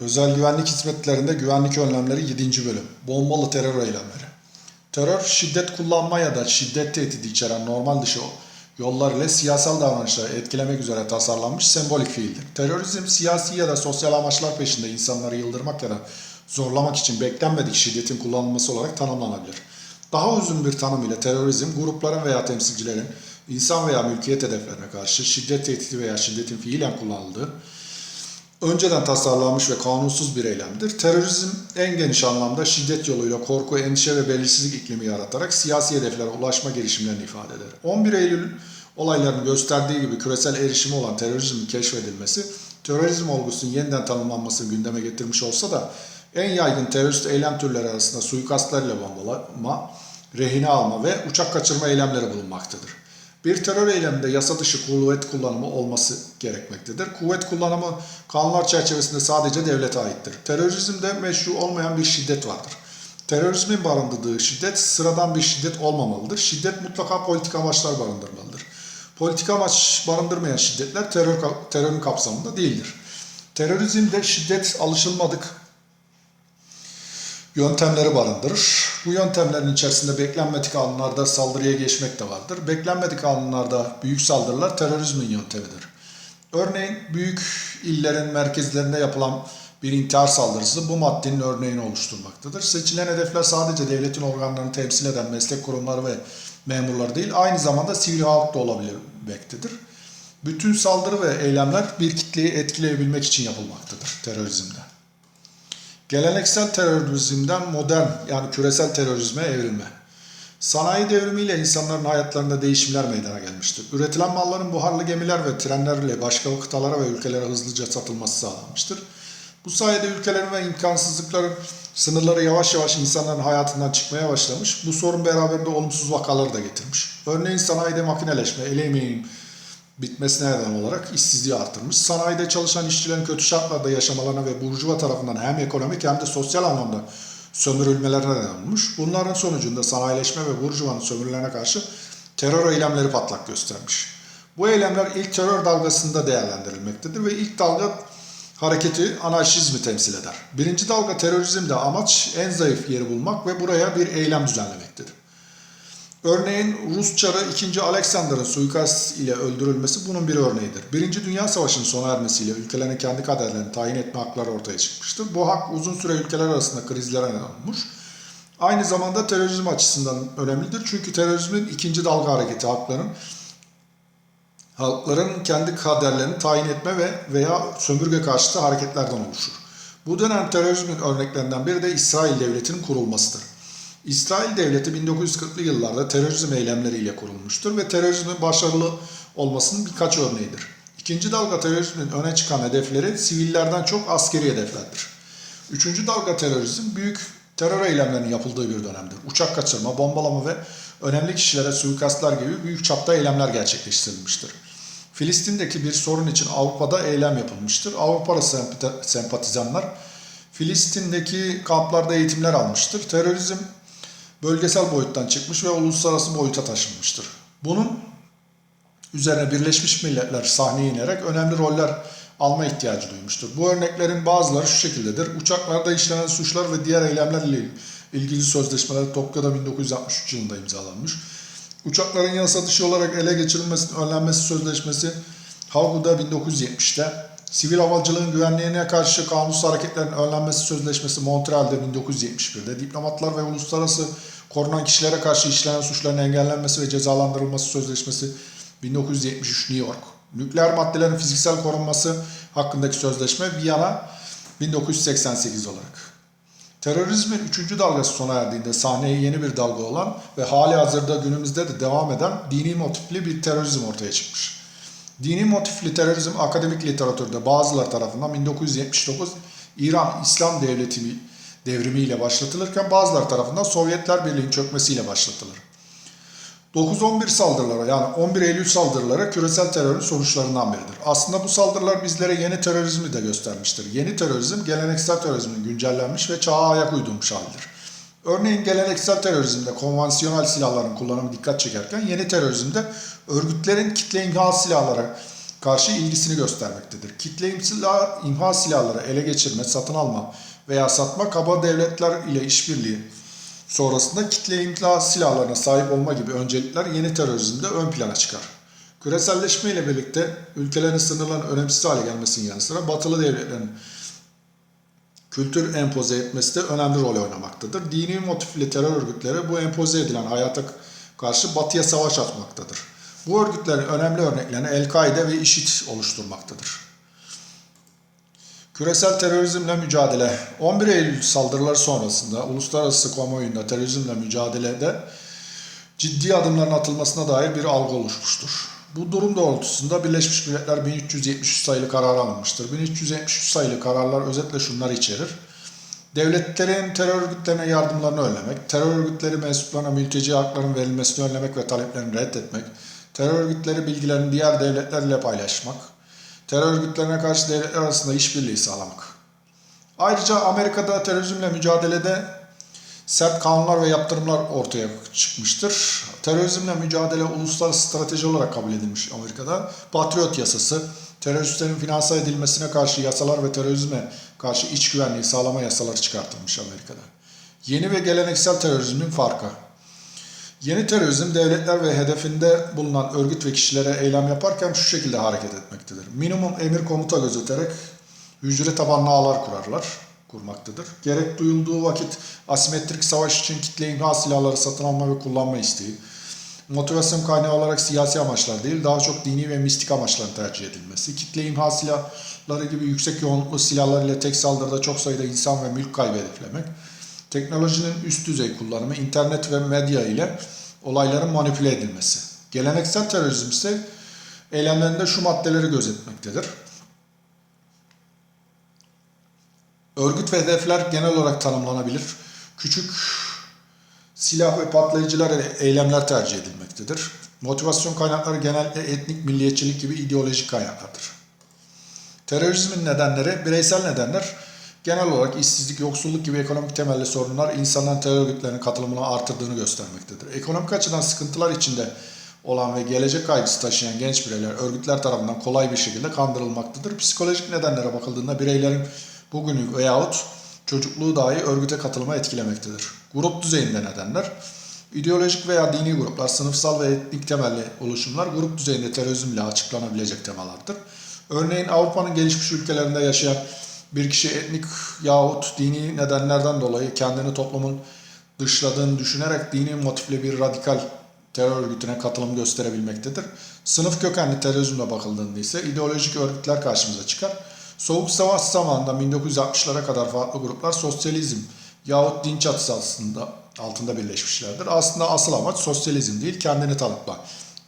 Özel Güvenlik Hizmetlerinde Güvenlik Önlemleri 7. Bölüm Bombalı Terör Eylemleri Terör, şiddet kullanma ya da şiddet tehdidi içeren normal dışı yollar ile siyasal davranışları etkilemek üzere tasarlanmış sembolik fiildir. Terörizm, siyasi ya da sosyal amaçlar peşinde insanları yıldırmak ya da zorlamak için beklenmedik şiddetin kullanılması olarak tanımlanabilir. Daha uzun bir tanım ile terörizm, grupların veya temsilcilerin insan veya mülkiyet hedeflerine karşı şiddet tehdidi veya şiddetin fiilen kullanıldığı, önceden tasarlanmış ve kanunsuz bir eylemdir. Terörizm en geniş anlamda şiddet yoluyla korku, endişe ve belirsizlik iklimi yaratarak siyasi hedeflere ulaşma girişimlerini ifade eder. 11 Eylül olaylarının gösterdiği gibi küresel erişimi olan terörizmin keşfedilmesi, terörizm olgusunun yeniden tanımlanmasını gündeme getirmiş olsa da en yaygın terörist eylem türleri arasında suikastlar ile bombalama, rehine alma ve uçak kaçırma eylemleri bulunmaktadır. Bir terör eyleminde yasa dışı kuvvet kullanımı olması gerekmektedir. Kuvvet kullanımı kanunlar çerçevesinde sadece devlete aittir. Terörizmde meşru olmayan bir şiddet vardır. Terörizmin barındırdığı şiddet sıradan bir şiddet olmamalıdır. Şiddet mutlaka politik amaçlar barındırmalıdır. Politik amaç barındırmayan şiddetler terör, terörün kapsamında değildir. Terörizmde şiddet alışılmadık yöntemleri barındırır. Bu yöntemlerin içerisinde beklenmedik anlarda saldırıya geçmek de vardır. Beklenmedik anlarda büyük saldırılar terörizmin yöntemidir. Örneğin büyük illerin merkezlerinde yapılan bir intihar saldırısı bu maddenin örneğini oluşturmaktadır. Seçilen hedefler sadece devletin organlarını temsil eden meslek kurumları ve memurları değil, aynı zamanda sivil halk da olabilmektedir. Bütün saldırı ve eylemler bir kitleyi etkileyebilmek için yapılmaktadır terörizmde. Geleneksel terörizmden modern yani küresel terörizme evrilme. Sanayi devrimiyle insanların hayatlarında değişimler meydana gelmiştir. Üretilen malların buharlı gemiler ve trenlerle başka kıtalara ve ülkelere hızlıca satılması sağlanmıştır. Bu sayede ülkelerin ve imkansızlıkların sınırları yavaş yavaş insanların hayatından çıkmaya başlamış. Bu sorun beraberinde olumsuz vakaları da getirmiş. Örneğin sanayide makineleşme, el emeğin bitmesine neden olarak işsizliği artırmış. Sanayide çalışan işçilerin kötü şartlarda yaşamalarına ve burjuva tarafından hem ekonomik hem de sosyal anlamda sömürülmelerine neden olmuş. Bunların sonucunda sanayileşme ve burjuvanın sömürülerine karşı terör eylemleri patlak göstermiş. Bu eylemler ilk terör dalgasında değerlendirilmektedir ve ilk dalga hareketi anarşizmi temsil eder. Birinci dalga terörizmde amaç en zayıf yeri bulmak ve buraya bir eylem düzenlemektedir. Örneğin Rus çarı 2. Alexander'ın suikast ile öldürülmesi bunun bir örneğidir. Birinci Dünya Savaşı'nın sona ermesiyle ülkelerin kendi kaderlerini tayin etme hakları ortaya çıkmıştır. Bu hak uzun süre ülkeler arasında krizlere neden olmuş. Aynı zamanda terörizm açısından önemlidir. Çünkü terörizmin ikinci dalga hareketi hakların halkların kendi kaderlerini tayin etme ve veya sömürge karşıtı hareketlerden oluşur. Bu dönem terörizmin örneklerinden biri de İsrail Devleti'nin kurulmasıdır. İsrail Devleti 1940'lı yıllarda terörizm eylemleriyle kurulmuştur ve terörizmin başarılı olmasının birkaç örneğidir. İkinci dalga terörizmin öne çıkan hedefleri sivillerden çok askeri hedeflerdir. Üçüncü dalga terörizm büyük terör eylemlerinin yapıldığı bir dönemdir. Uçak kaçırma, bombalama ve önemli kişilere suikastlar gibi büyük çapta eylemler gerçekleştirilmiştir. Filistin'deki bir sorun için Avrupa'da eylem yapılmıştır. Avrupalı sempatizanlar Filistin'deki kamplarda eğitimler almıştır. Terörizm bölgesel boyuttan çıkmış ve uluslararası boyuta taşınmıştır. Bunun üzerine Birleşmiş Milletler sahneye inerek önemli roller alma ihtiyacı duymuştur. Bu örneklerin bazıları şu şekildedir. Uçaklarda işlenen suçlar ve diğer eylemlerle ilgili sözleşmeler Tokyo'da 1963 yılında imzalanmış. Uçakların yasa dışı olarak ele geçirilmesinin önlenmesi sözleşmesi Hagu'da 1970'te, Sivil havacılığın güvenliğine karşı kanunsuz hareketlerin önlenmesi sözleşmesi Montreal'de 1971'de, diplomatlar ve uluslararası korunan kişilere karşı işlenen suçların engellenmesi ve cezalandırılması sözleşmesi 1973 New York, nükleer maddelerin fiziksel korunması hakkındaki sözleşme Viyana 1988 olarak. Terörizmin üçüncü dalgası sona erdiğinde sahneye yeni bir dalga olan ve hali hazırda günümüzde de devam eden dini motifli bir terörizm ortaya çıkmış. Dini motifli terörizm akademik literatürde bazıları tarafından 1979 İran İslam Devleti devrimiyle başlatılırken bazıları tarafından Sovyetler Birliği'nin çökmesiyle başlatılır. 9-11 saldırıları yani 11 Eylül saldırıları küresel terörün sonuçlarından biridir. Aslında bu saldırılar bizlere yeni terörizmi de göstermiştir. Yeni terörizm geleneksel terörizmin güncellenmiş ve çağa ayak uydurmuş halidir. Örneğin geleneksel terörizmde konvansiyonel silahların kullanımı dikkat çekerken yeni terörizmde örgütlerin kitle imha silahları karşı ilgisini göstermektedir. Kitle imha, imha silahları ele geçirme, satın alma veya satma kaba devletler ile işbirliği sonrasında kitle imha silahlarına sahip olma gibi öncelikler yeni terörizmde ön plana çıkar. Küreselleşme ile birlikte ülkelerin sınırlarının önemsiz hale gelmesinin yanı sıra batılı devletlerin kültür empoze etmesi de önemli rol oynamaktadır. Dini motifli terör örgütleri bu empoze edilen hayata karşı batıya savaş açmaktadır. Bu örgütlerin önemli örneklerini El-Kaide ve IŞİD oluşturmaktadır. Küresel terörizmle mücadele 11 Eylül saldırıları sonrasında uluslararası kamuoyunda terörizmle mücadelede ciddi adımların atılmasına dair bir algı oluşmuştur. Bu durum doğrultusunda Birleşmiş Milletler 1373 sayılı karar alınmıştır. 1373 sayılı kararlar özetle şunları içerir. Devletlerin terör örgütlerine yardımlarını önlemek, terör örgütleri mensuplarına mülteci haklarının verilmesini önlemek ve taleplerini reddetmek, terör örgütleri bilgilerini diğer devletlerle paylaşmak, terör örgütlerine karşı devletler arasında işbirliği sağlamak. Ayrıca Amerika'da terörizmle mücadelede sert kanunlar ve yaptırımlar ortaya çıkmıştır. Terörizmle mücadele uluslararası strateji olarak kabul edilmiş Amerika'da. Patriot yasası, teröristlerin finanse edilmesine karşı yasalar ve terörizme karşı iç güvenliği sağlama yasaları çıkartılmış Amerika'da. Yeni ve geleneksel terörizmin farkı. Yeni terörizm devletler ve hedefinde bulunan örgüt ve kişilere eylem yaparken şu şekilde hareket etmektedir. Minimum emir komuta gözeterek hücre tabanlı ağlar kurarlar, kurmaktadır. Gerek duyulduğu vakit asimetrik savaş için kitle imha silahları satın alma ve kullanma isteği, motivasyon kaynağı olarak siyasi amaçlar değil, daha çok dini ve mistik amaçların tercih edilmesi, kitle imha silahları gibi yüksek yoğunluklu silahlar ile tek saldırıda çok sayıda insan ve mülk kaybı teknolojinin üst düzey kullanımı, internet ve medya ile olayların manipüle edilmesi. Geleneksel terörizm ise eylemlerinde şu maddeleri gözetmektedir. Örgüt ve hedefler genel olarak tanımlanabilir. Küçük silah ve patlayıcılar ile eylemler tercih edilmektedir. Motivasyon kaynakları genellikle etnik, milliyetçilik gibi ideolojik kaynaklardır. Terörizmin nedenleri, bireysel nedenler genel olarak işsizlik, yoksulluk gibi ekonomik temelli sorunlar insanların terör örgütlerine katılımını artırdığını göstermektedir. Ekonomik açıdan sıkıntılar içinde olan ve gelecek kaygısı taşıyan genç bireyler örgütler tarafından kolay bir şekilde kandırılmaktadır. Psikolojik nedenlere bakıldığında bireylerin bugünü veyahut çocukluğu dahi örgüte katılıma etkilemektedir. Grup düzeyinde nedenler, ideolojik veya dini gruplar, sınıfsal ve etnik temelli oluşumlar grup düzeyinde terörizmle açıklanabilecek temalardır. Örneğin Avrupa'nın gelişmiş ülkelerinde yaşayan bir kişi etnik yahut dini nedenlerden dolayı kendini toplumun dışladığını düşünerek dini motifli bir radikal terör örgütüne katılım gösterebilmektedir. Sınıf kökenli terörizmle bakıldığında ise ideolojik örgütler karşımıza çıkar. Soğuk Savaş zamanında 1960'lara kadar farklı gruplar sosyalizm yahut din çatısı altında, altında birleşmişlerdir. Aslında asıl amaç sosyalizm değil, kendini tanıtma.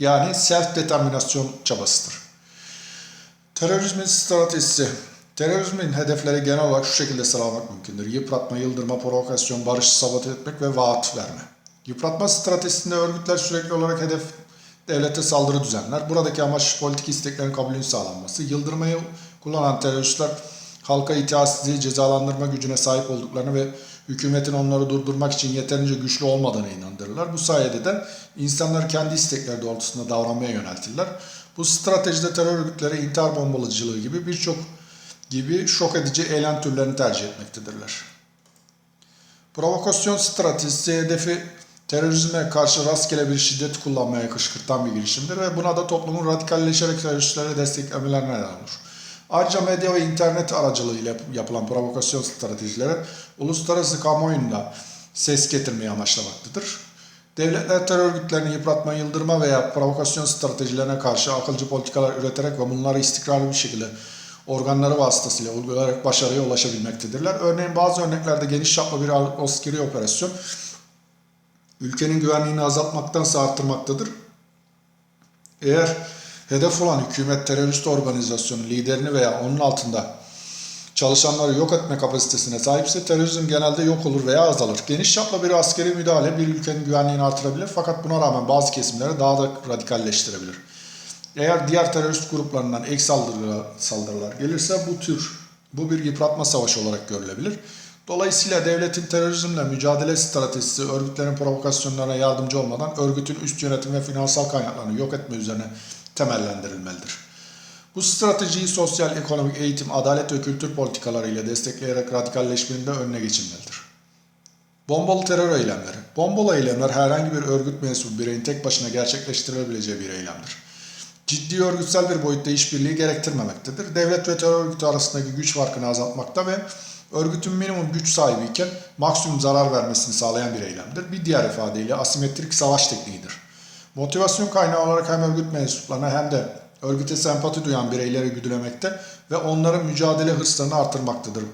Yani self-determinasyon çabasıdır. Terörizmin stratejisi. Terörizmin hedefleri genel olarak şu şekilde sıralamak mümkündür. Yıpratma, yıldırma, provokasyon, barışı sabote etmek ve vaat verme. Yıpratma stratejisinde örgütler sürekli olarak hedef devlete saldırı düzenler. Buradaki amaç politik isteklerin kabulünün sağlanması. Yıldırmayı kullanan teröristler halka itaatsizliği cezalandırma gücüne sahip olduklarını ve hükümetin onları durdurmak için yeterince güçlü olmadığını inandırırlar. Bu sayede de insanlar kendi istekleri doğrultusunda davranmaya yöneltirler. Bu stratejide terör örgütleri intihar bombalıcılığı gibi birçok gibi şok edici eylem türlerini tercih etmektedirler. Provokasyon stratejisi hedefi terörizme karşı rastgele bir şiddet kullanmaya kışkırtan bir girişimdir ve buna da toplumun radikalleşerek teröristlere desteklemelerine neden olur. Ayrıca medya ve internet aracılığıyla yapılan provokasyon stratejileri uluslararası kamuoyunda ses getirmeyi amaçlamaktadır. Devletler terör örgütlerini yıpratma, yıldırma veya provokasyon stratejilerine karşı akılcı politikalar üreterek ve bunları istikrarlı bir şekilde organları vasıtasıyla uygulayarak başarıya ulaşabilmektedirler. Örneğin bazı örneklerde geniş çaplı bir askeri operasyon ülkenin güvenliğini azaltmaktansa arttırmaktadır. Eğer hedef olan hükümet terörist organizasyonun liderini veya onun altında çalışanları yok etme kapasitesine sahipse terörizm genelde yok olur veya azalır. Geniş çaplı bir askeri müdahale bir ülkenin güvenliğini artırabilir fakat buna rağmen bazı kesimleri daha da radikalleştirebilir. Eğer diğer terörist gruplarından ek saldırılar, saldırılar gelirse bu tür bu bir yıpratma savaşı olarak görülebilir. Dolayısıyla devletin terörizmle mücadele stratejisi örgütlerin provokasyonlarına yardımcı olmadan örgütün üst yönetim ve finansal kaynaklarını yok etme üzerine temellendirilmelidir. Bu stratejiyi sosyal, ekonomik, eğitim, adalet ve kültür politikaları ile destekleyerek radikalleşmenin de önüne geçilmelidir. Bombalı terör eylemleri. Bombalı eylemler herhangi bir örgüt mensubu bireyin tek başına gerçekleştirilebileceği bir eylemdir. Ciddi örgütsel bir boyutta işbirliği gerektirmemektedir. Devlet ve terör örgütü arasındaki güç farkını azaltmakta ve örgütün minimum güç sahibiyken maksimum zarar vermesini sağlayan bir eylemdir. Bir diğer ifadeyle asimetrik savaş tekniğidir. Motivasyon kaynağı olarak hem örgüt mensuplarına hem de örgüte sempati duyan bireyleri güdülemekte ve onların mücadele hırslarını artırmaktadır.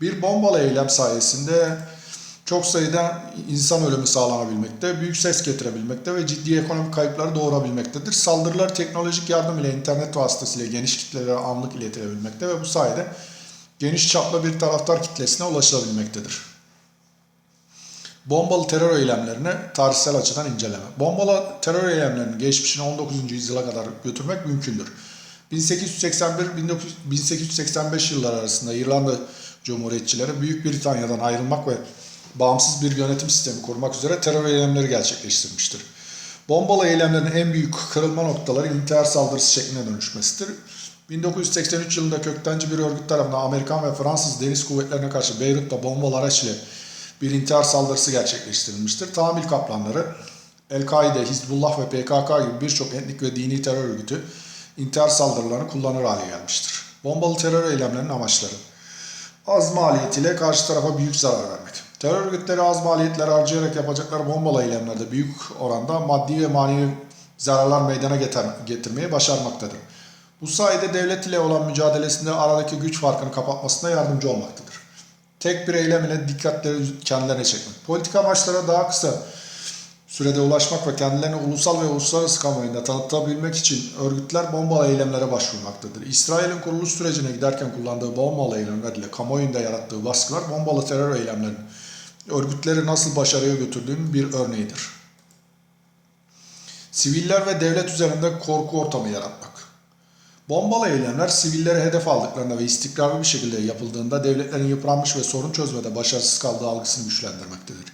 Bir bombalı eylem sayesinde çok sayıda insan ölümü sağlanabilmekte, büyük ses getirebilmekte ve ciddi ekonomik kayıpları doğurabilmektedir. Saldırılar teknolojik yardım ile internet vasıtasıyla geniş kitlelere anlık iletilebilmekte ve bu sayede geniş çaplı bir taraftar kitlesine ulaşılabilmektedir. Bombalı terör eylemlerini tarihsel açıdan inceleme. Bombalı terör eylemlerinin geçmişini 19. yüzyıla kadar götürmek mümkündür. 1881-1885 yılları arasında İrlanda Cumhuriyetçileri Büyük Britanya'dan ayrılmak ve bağımsız bir yönetim sistemi kurmak üzere terör eylemleri gerçekleştirmiştir. Bombalı eylemlerin en büyük kırılma noktaları intihar saldırısı şekline dönüşmesidir. 1983 yılında köktenci bir örgüt tarafından Amerikan ve Fransız deniz kuvvetlerine karşı Beyrut'ta bombalı araç bir intihar saldırısı gerçekleştirilmiştir. Tamil kaplanları, El-Kaide, Hizbullah ve PKK gibi birçok etnik ve dini terör örgütü intihar saldırılarını kullanır hale gelmiştir. Bombalı terör eylemlerinin amaçları Az maliyetiyle karşı tarafa büyük zarar vermek. Terör örgütleri az maliyetler harcayarak yapacakları bombalı eylemlerde büyük oranda maddi ve manevi zararlar meydana getir- getirmeyi başarmaktadır. Bu sayede devlet ile olan mücadelesinde aradaki güç farkını kapatmasına yardımcı olmaktadır. Tek bir eylem ile dikkatleri kendilerine çekmek. Politika amaçlara daha kısa sürede ulaşmak ve kendilerini ulusal ve uluslararası kamuoyunda tanıtabilmek için örgütler bombalı eylemlere başvurmaktadır. İsrail'in kuruluş sürecine giderken kullandığı bombalı eylemler ile kamuoyunda yarattığı baskılar bombalı terör eylemlerinin örgütleri nasıl başarıya götürdüğünün bir örneğidir. Siviller ve devlet üzerinde korku ortamı yaratmak. Bombalı eylemler sivilleri hedef aldıklarında ve istikrarlı bir şekilde yapıldığında devletlerin yıpranmış ve sorun çözmede başarısız kaldığı algısını güçlendirmektedir.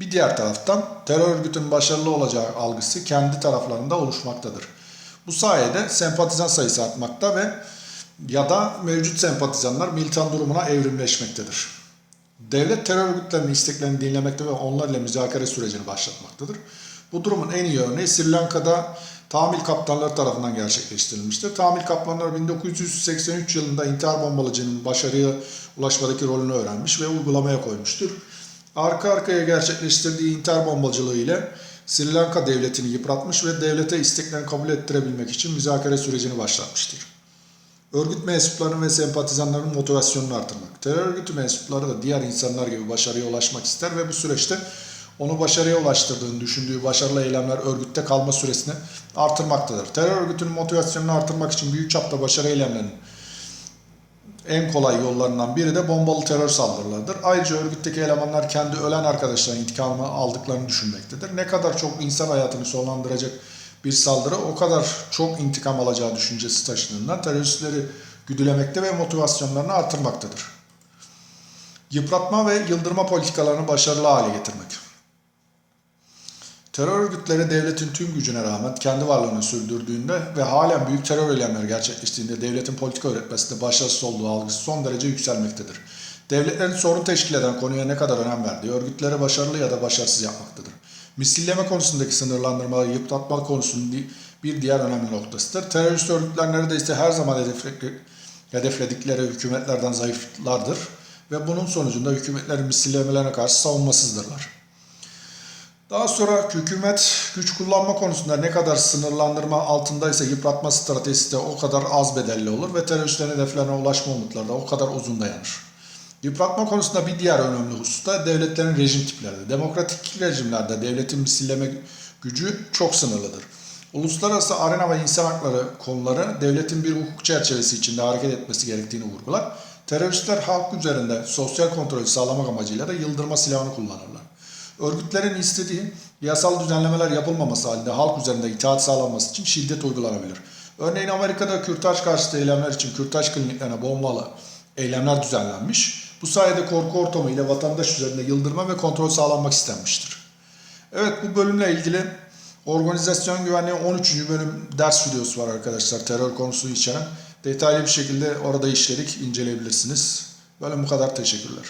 Bir diğer taraftan terör örgütünün başarılı olacağı algısı kendi taraflarında oluşmaktadır. Bu sayede sempatizan sayısı artmakta ve ya da mevcut sempatizanlar militan durumuna evrimleşmektedir. Devlet terör örgütlerinin isteklerini dinlemekte ve onlarla müzakere sürecini başlatmaktadır. Bu durumun en iyi örneği Sri Lanka'da tamil kaptanları tarafından gerçekleştirilmiştir. Tamil kaptanlar 1983 yılında intihar bombalıcının başarıya ulaşmadaki rolünü öğrenmiş ve uygulamaya koymuştur. Arka arkaya gerçekleştirdiği intihar bombacılığı ile Sri Lanka devletini yıpratmış ve devlete isteklerini kabul ettirebilmek için müzakere sürecini başlatmıştır. Örgüt mensuplarının ve sempatizanların motivasyonunu artırmak. Terör örgütü mensupları da diğer insanlar gibi başarıya ulaşmak ister ve bu süreçte onu başarıya ulaştırdığını düşündüğü başarılı eylemler örgütte kalma süresini artırmaktadır. Terör örgütünün motivasyonunu artırmak için büyük çapta başarı eylemlerinin en kolay yollarından biri de bombalı terör saldırılarıdır. Ayrıca örgütteki elemanlar kendi ölen arkadaşların intikamını aldıklarını düşünmektedir. Ne kadar çok insan hayatını sonlandıracak bir saldırı o kadar çok intikam alacağı düşüncesi taşıdığından teröristleri güdülemekte ve motivasyonlarını artırmaktadır. Yıpratma ve yıldırma politikalarını başarılı hale getirmek. Terör örgütleri devletin tüm gücüne rağmen kendi varlığını sürdürdüğünde ve halen büyük terör eylemleri gerçekleştiğinde devletin politika üretmesinde başarısız olduğu algısı son derece yükselmektedir. Devletlerin sorun teşkil eden konuya ne kadar önem verdiği örgütleri başarılı ya da başarısız yapmaktadır. Misilleme konusundaki sınırlandırmaları yıpratma konusunun bir diğer önemli noktasıdır. Terörist örgütler neredeyse her zaman hedefle- hedefledikleri hükümetlerden zayıflardır ve bunun sonucunda hükümetlerin misillemelerine karşı savunmasızdırlar. Daha sonra hükümet güç kullanma konusunda ne kadar sınırlandırma altındaysa yıpratma stratejisi de o kadar az bedelli olur ve teröristlerin hedeflerine ulaşma umutları da o kadar uzun dayanır. Yıpratma konusunda bir diğer önemli husus da devletlerin rejim tipleridir. Demokratik rejimlerde devletin misilleme gücü çok sınırlıdır. Uluslararası arena ve insan hakları konuları devletin bir hukuk çerçevesi içinde hareket etmesi gerektiğini vurgular. Teröristler halk üzerinde sosyal kontrolü sağlamak amacıyla da yıldırma silahını kullanırlar. Örgütlerin istediği yasal düzenlemeler yapılmaması halinde halk üzerinde itaat sağlanması için şiddet uygulanabilir. Örneğin Amerika'da kürtaj karşıtı eylemler için kürtaj kliniklerine bombalı eylemler düzenlenmiş. Bu sayede korku ortamı ile vatandaş üzerinde yıldırma ve kontrol sağlanmak istenmiştir. Evet bu bölümle ilgili organizasyon güvenliği 13. bölüm ders videosu var arkadaşlar terör konusu içeren. Detaylı bir şekilde orada işledik, inceleyebilirsiniz. Böyle bu kadar teşekkürler.